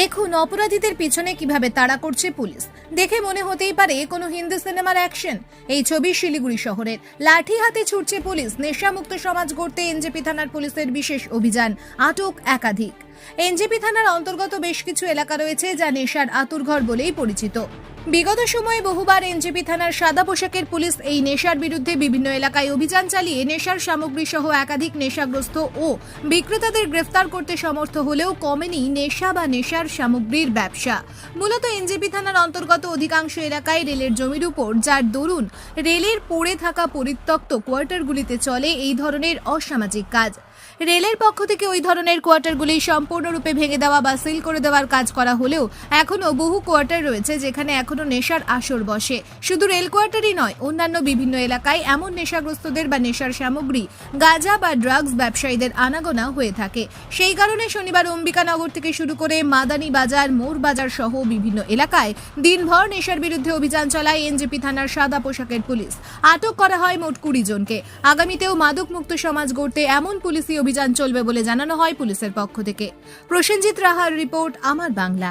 দেখুন, অপরাধীদের পিছনে কীভাবে তাড়া করছে পুলিশ। দেখে মনে হতেই পারে কোনো হিন্দি সিনেমার অ্যাকশন। এই ছবি শিলিগুড়ি শহরের। লাঠি হাতে ছুটছে পুলিশ। নেশামুক্ত সমাজ গড়তে এনজেপি থানার পুলিশের বিশেষ অভিযান। আটক একাধিক। এনজেপি থানার অন্তর্গত বেশ কিছু এলাকা রয়েছে যা নেশার আতুরঘর বলেই পরিচিত। বিগত সময়ে বহুবার এনজেপি থানার সাদা পোশাকের পুলিশ এই নেশার বিরুদ্ধে বিভিন্ন এলাকায় অভিযান চালিয়ে নেশার সামগ্রী সহ একাধিক নেশাগ্রস্ত ও বিক্রেতাদের গ্রেফতার করতে সমর্থ হলেও কমেনি নেশা বা নেশার সামগ্রীর ব্যবসা। মূলত এনজেপি থানার অন্তর্গত অধিকাংশ এলাকায় রেলের জমির উপর, যার দরুন রেলের পড়ে থাকা পরিত্যক্ত কোয়ার্টারগুলিতে চলে এই ধরনের অসামাজিক কাজ। রেলের পক্ষ থেকে ওই ধরনের কোয়ার্টারগুলি সম্পূর্ণরূপে ভেঙে দেওয়া বা সিল করে দেওয়ার কাজ করা হলেও এখনও বহু কোয়ার্টার রয়েছে যেখানে এখনও নেশার আসর বসে। শুধু রেল কোয়ার্টারই নয়, অন্যান্য বিভিন্ন এলাকায় এমন নেশাগ্রস্তদের বা নেশার সামগ্রী, গাঁজা বা ড্রাগস ব্যবসায়ীদের আনাগোনা হয়ে থাকে। সেই কারণে শনিবার অম্বিকানগর থেকে শুরু করে মাদানি বাজার, মোর বাজার সহ বিভিন্ন এলাকায় দিনভর নেশার বিরুদ্ধে অভিযান চালায় এনজেপি থানার সাদা পোশাকের পুলিশ। আটক করা হয় মোট কুড়ি জনকে। আগামীতেও মাদক মুক্ত সমাজ গড়তে এমন পুলিশি অভিযান চলবে বলে জানানো হয় পুলিশের পক্ষ থেকে। প্রসেনজিৎ রাহার রিপোর্ট আমার বাংলা।